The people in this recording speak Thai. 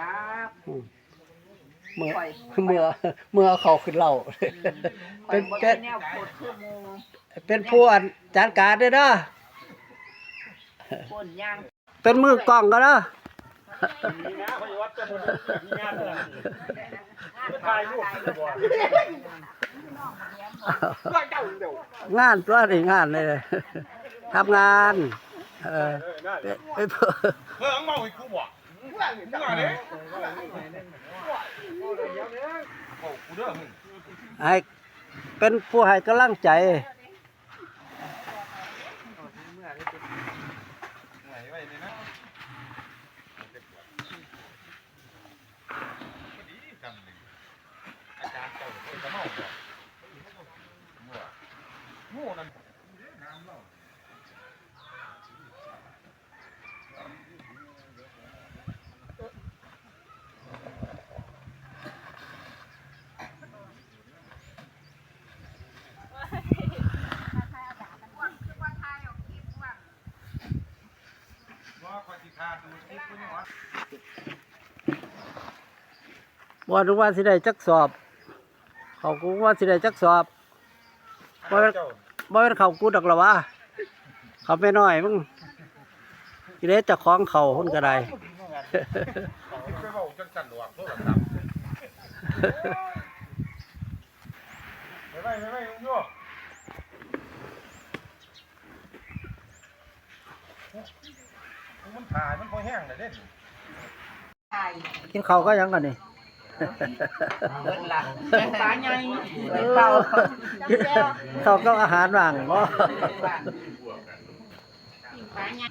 จับเมื่อปล่อยเมื่อเมื่อเขาขึ้นเหล่าเป็เป็นนบ่เป็ได้นแนวโคตรคือหมูเป็นผู้อันจัดการเด้อเด้อคนย่างเป็นมือกล้องก็เด้อนี่นะพยวัฒน์จะบนมีงานอะไรไปถ่ายรูปบ่ว่าเจ้าเดี๋ยวงานตัวนี่งานเลยทำงานเออเออได้เป็นเป็นผู้เพิ่งเมาให้กูบ่มึงว่าเนี่ยโอ้กูเด้อมึง ให้เป็นผู้ให้กำลังใจหนไว้นี่นะดีคำหนึ่งอาจารย์เจ้าเพิ่นก็เมาบ่มั่วงูนั่นำเล่า ว่าคอยสิทาดูคลิปนี่วะ บ่นึกว่าสิได้จักสอบ เขากูว่าสิได้จักสอบว่เจ้าบ่เป็นเขากูดอกหรอวะเขาไม่น้อยมึงสิได้เจะคล้องเขาหุ่นก็ไดไปเว้าจังสั่นหลวงโทรศัพท์ไปไปไปไปลุงโยมัน ถ่ายมันพอแห้งเลยเด้ไข่กินข้าวก็ยังกันนี่ เบิดละปลาใหญ่ไปเป่ากินข้าวก็อาหารว่างบ่ปลาใหญ่